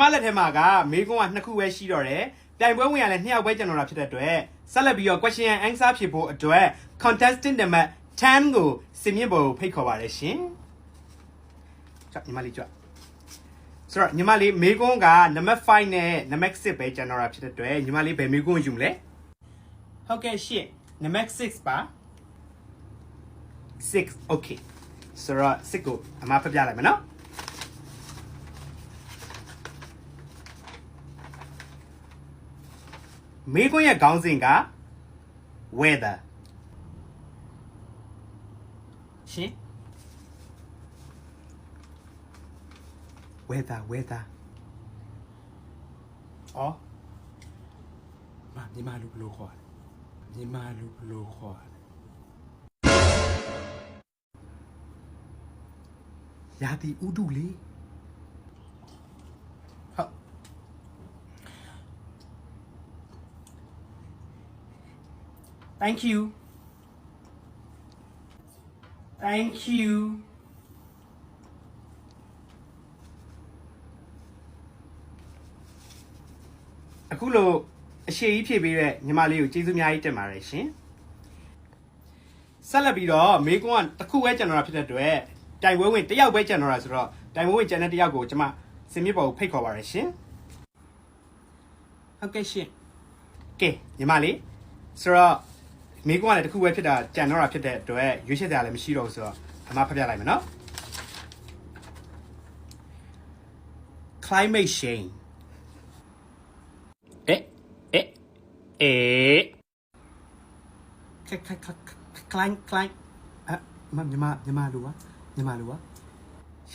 မလက်ထဲမှာကမေကွန်းကနှစ်ခုပဲရှိတော့တယ်ပြိုင်ပွဲဝင်ရလဲနှစ်ယောက်ပဲကျန်တော့တာဖြစ်တဲ့အတွက်ဆက်လက်ပြီးတော့ question and answer ဖြေဖို့အတွက် contestant နံပါတ်10ကိုစင်မြင့်ပေါ်ကိုဖိတ်ခေါ်ပါရရှင်ကြွညီမလေးကြွဆိုတော့ညီမလေးမေကွန်းကနံပါတ်5နဲ့နံပါတ်6ပဲကျန်တော့တာဖြစ်တဲ့အတွက်ညီမလေးဘယ်မေကွန်းယူမလဲဟုတ်ကဲ့ရှင့်နံပါတ်6ပါ6 okay ဆိုတော့6ကိုအမဖတ်ပြလိုက်မယ်နော် မေးခွန်းရဲ့ခေါင်းစဉ်က weather ရှင် weather weather အော်မညီမလူဘလို့ခေါ်တယ်ညီမလူဘလို့ခေါ်တယ်ရာသီဥတုလေ Thank you Thank you အခုလိုအရှိကြီးဖြည့်ပေးတဲ့ညီမလေးကိုကျေးဇူးအများကြီးတင်ပါတယ်ရှင်ဆက်လက်ပြီးတော့မေကွန်းကတစ်ခုပဲကျန်တော့တာဖြစ်တဲ့အတွက်တိုင်ပွဲဝင်တစ်ယောက်ပဲကျန်တော့တာဆိုတော့တိုင်ပွဲဝင်ကျန်တဲ့တစ်ယောက်ကိုကျွန်မစင်မြစ်ပေါ်ကိုဖိတ်ခေါ်ပါရရှင်ဟုတ်ကဲ့ရှင်ကဲညီမလေးဆိုတော့ မေကွန်းကလည်းတစ်ခုပဲဖြစ်တာကျန်တော့တာဖြစ်တဲ့အတွက်ရွေးချယ်စရာလည်းမရှိတော့ဘူးဆိုတော့အမဖတ်ပြလိုက်မယ်နော် climate change เอ๊ะเอ๊ะเอ๊ะ คล้ายคล้ายคล้ายคล้ายอ่ะမမြမမြမလူပါမြမလူပါ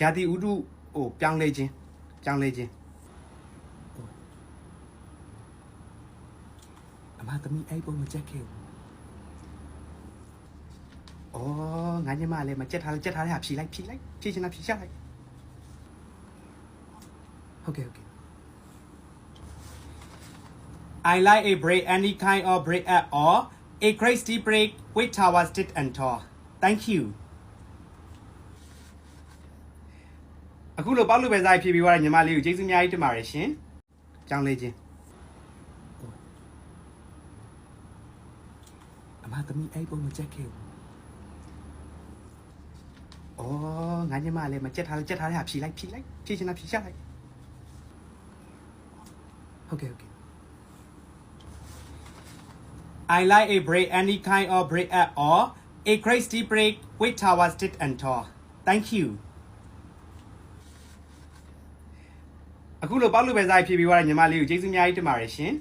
ရာသီဥတုဟိုပြောင်းလဲခြင်းပြောင်းလဲခြင်းအမသမီးအဲ့ပုံမချက်ခဲ့ဘူး အော်ငါညီမလည်းမချက်ထားလို့ချက်ထားတဲ့ဟာဖြီလိုက်ဖြီလိုက်ဖြီချင်တာဖြီချလိုက်ဟုတ်ကဲ့ဟုတ်ကဲ့ I like a break any kind of break at all. A crazy break with tower stick and tall. Thank you. အခုလိုပေါက်လို့ပဲစားဖြည့်ပြီးသွားတဲ့ညီမလေးကိုကျေးဇူးအများကြီးတင်ပါတယ်ရှင်။ကြောင်းလေးချင်းအမသမီးအဲ့ပုံမချက်ခဲ့ဘူး။အော် ငါညီမလည်းမချက်ထားလို့ချက်ထားတဲ့ဟာဖြီလိုက်ဖြီလိုက်ဖြီချင်တာဖြီချလိုက်။ဟုတ်ကဲ့ဟုတ်ကဲ့ I like a break any kind of break at all. A crazy break with tower stick and tall. Thank you. အခုလိုပေါက်လို့ပဲစားဖြည့်ပြီးသွားတဲ့ညီမလေးကိုကျေးဇူးအများကြီးတင်ပါတယ်ရှင်